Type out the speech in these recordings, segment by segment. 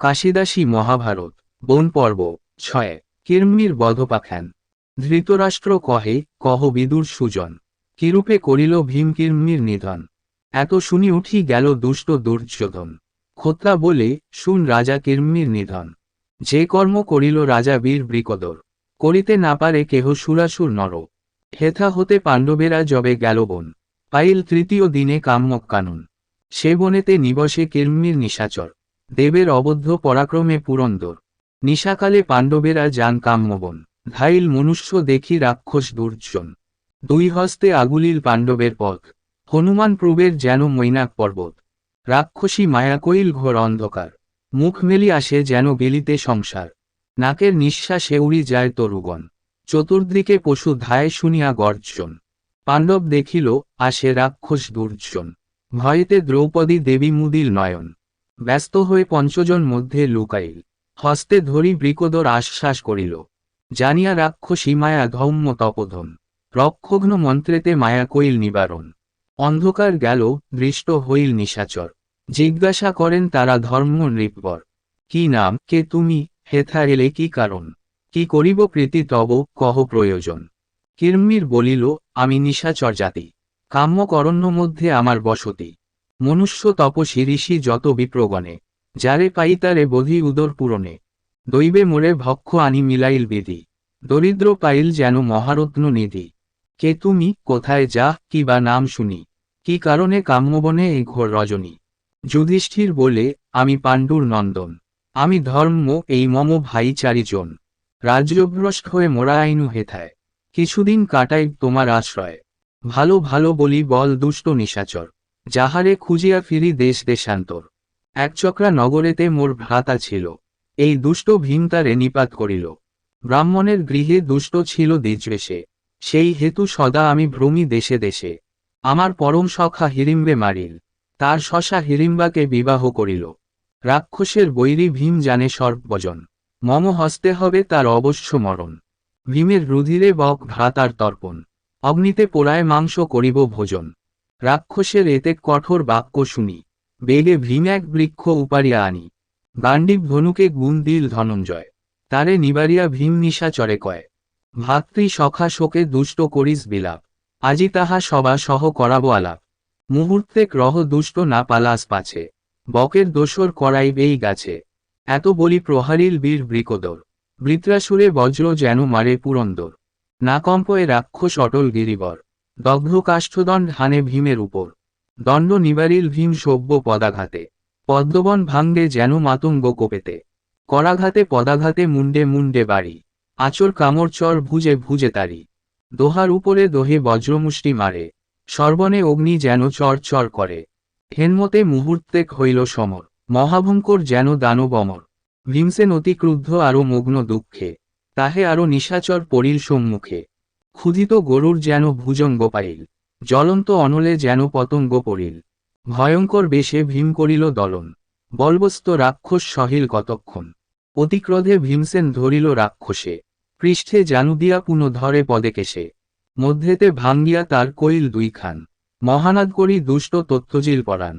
কাশিদাসী মহাভারত, বন পর্ব, ছয়, কির্মির বধপাখ্যান। ধৃতরাষ্ট্র কহে, কহ বিদুর সুজন। কিরূপে করিল ভীম কির্মির নিধন? এত শুনি উঠি গেল দুষ্ট দুর্যোধন। খোত্রা বলে, শুন রাজা কির্মির নিধন। যে কর্ম করিল রাজা বীর বৃকদর। করিতে না পারে কেহ সুরাসুর নর। হেথা হতে পাণ্ডবেরা জবে গেল বন। পাইল তৃতীয় দিনে কাম্যক কানুন। সে বনেতে নিবসে কির্মির নিশাচর। দেবের অবদ্ধ পরাক্রমে পুরন্দর। নিশাকালে পাণ্ডবেরা যান কাম্যবন। ধাইল মনুষ্য দেখি রাক্ষস দুর্জন। দুই হস্তে আগুলিল পাণ্ডবের পথ। হনুমান প্রবের যেন মৈনাক পর্বত। রাক্ষসী মায়াকইল ঘোর অন্ধকার। মুখ মেলি আসে যেন বেলিতে সংসার। নাকের নিঃশ্বাসে উড়ি যায় তরুগণ। চতুর্দিকে পশু ধায় শুনিয়া গর্জন। পাণ্ডব দেখিল আসে রাক্ষস দুর্জন। ভয়েতে দ্রৌপদী দেবী মুদিল নয়ন। ব্যস্ত হয়ে পঞ্চজন মধ্যে লুকাইল। হস্তে ধরি বৃকদর আশ্বাস করিল, জানিয়া রাক্ষসী মায়া ধৌম্য তপোধন। রক্ষঘ্ন মন্ত্রেতে মায়া কইল নিবারণ। অন্ধকার গেল, দৃষ্ট হইল নিশাচর। জিজ্ঞাসা করেন তারা ধর্ম নৃপবর। কি নাম, কে তুমি, হেথা এলে কি কারণ? কি করিব প্রীতি তব, কহ প্রয়োজন। কির্মির বলিল, আমি নিশাচর জাতি। কাম্যক অরণ্য মধ্যে আমার বসতি। মনুষ্য তপসী ঋষি যত বিপ্রগণে, যারে পাই তারে বোধি উদর পূরণে। দৈবে মোরে ভক্ষ আনি মিলাইল বিধি দরিদ্র পাইল যেন মহারত্ন নিধি। কে তুমি, কোথায় যা, কি বা নাম শুনি, কি কারণে কাম্যবনে এই ঘোর রজনী? যুধিষ্ঠির বলে, আমি পাণ্ডুর নন্দন, আমি ধর্ম এই মম ভাই চারিজন রাজ্যভ্রষ্ট হয়ে মোরা আইনু হেথায়, কিছুদিন কাটাই তোমার আশ্রয়। ভালো ভালো বলি বল দুষ্ট নিশাচর। যাহারে খুঁজিয়া ফিরি দেশ দেশান্তর। একচক্রা নগরেতে মোর ভ্রাতা ছিল। এই দুষ্ট ভীম তারে নিপাত করিল। ব্রাহ্মণের গৃহে দুষ্ট ছিল দ্বিজবেশে সেই হেতু সদা আমি ভ্রমি দেশে দেশে। আমার পরম সখা হিরিম্বে মারিল। তার শশা হিরিম্বাকে বিবাহ করিল। রাক্ষসের বৈরী ভীম জানে সর্বজন। মম হস্তে হবে তার অবশ্য মরণ। ভীমের রুধিরে বক ভ্রাতার তর্পণ। অগ্নিতে পোড়ায় মাংস করিব ভোজন। রাক্ষসের এতে কঠোর বাক্য শুনি বেগে ভীম এক বৃক্ষ উপারিয়া আনি। গান্ডিব ধনুকে গুণ দিল ধনঞ্জয়। তারে নিবারিয়া ভীম নিশা চরে কয়, ভাতৃ সখা শোকে দুষ্ট করিস বিলাপ। আজি তাহা সবা সহ করাবো আলাপ। মুহূর্তে গ্রহ দুষ্ট না পালাস পাছে। বকের দোসর করাই বেই গাছে। এত বলি প্রহারিল বীর বৃকদর। বৃত্রাসুরে বজ্র যেন মারে পুরন্দর। না কম্পয়ে রাক্ষস অটল গিরিবর। দগ্ধ কাষ্ঠদণ্ড হানে ভীমের উপর। দণ্ড নিবারিল ভীম সভ্য পদাঘাতে। পদ্মবন ভাঙ্গে যেন মাতঙ্গ কোপেতে করাঘাতে পদাঘাতে মুন্ডে মুন্ডে বাড়ি। আচর কামড় চর ভুজে ভুজে তারি। দোহার উপরে দোহে বজ্রমুষ্টি মারে। সর্বনে অগ্নি যেন চর চর করে। হেনমতে মুহূর্তে হইল সমর। মহাভঙ্কর যেন দানব অমর। ভীমসেন অতি ক্রুদ্ধ আরও মগ্ন দুঃখে। তাহে আরও নিশাচর পড়িল সম্মুখে। ক্ষুধিত গরুর যেন ভুজঙ্গ পাইল, জ্বলন্ত অনলে যেন পতঙ্গ পড়িল। ভয়ঙ্কর বেশে ভীম করিল দলন, বলবস্ত রাক্ষস সহিল কতক্ষণ। অতিক্রোধে ভীমসেন ধরিল রাক্ষসে, পৃষ্ঠে জানু দিয়া পুনঃ ধরে পদে কেশে। মধ্যেতে ভাঙ্গিয়া তার কইল দুই খান মহানাদ করি দুষ্ট তথ্যজিল পরাণ।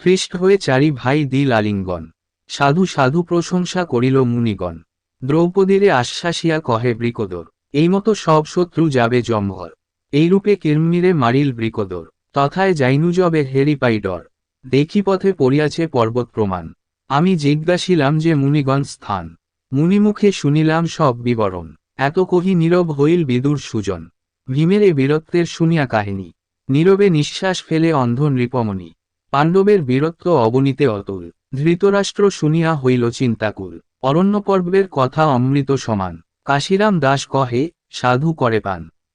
খ্রিস্ট হয়ে চারি ভাই দিল আলিঙ্গন, সাধু সাধু প্রশংসা করিল মুনিগণ। দ্রৌপদীরে আশ্বাসিয়া কহে বৃকদর এই মতো সব শত্রু যাবে জম্ভর এইরূপে কির্মিরে মারিল বৃকদর, তথায় যাইনু জবে হেরি পাই ডর দেখি পথে পড়িয়াছে পর্বত প্রমাণ। আমি জিজ্ঞাসিলাম যে মুনিগণ স্থান। মুনিমুখে শুনিলাম সব বিবরণ। এত কহি নীরব হইল বিদুর সুজন। ভীমের এ বীরত্বের শুনিয়া কাহিনী। নীরবে নিঃশ্বাস ফেলে অন্ধ নৃপমণি। পাণ্ডবের বীরত্ব অবনীতে অতুল। ধৃতরাষ্ট্র শুনিয়া হইল চিন্তাকুল। অরণ্য পর্বের কথা অমৃত সমান। কাশিরাম দাস কহে সাধু করে পান।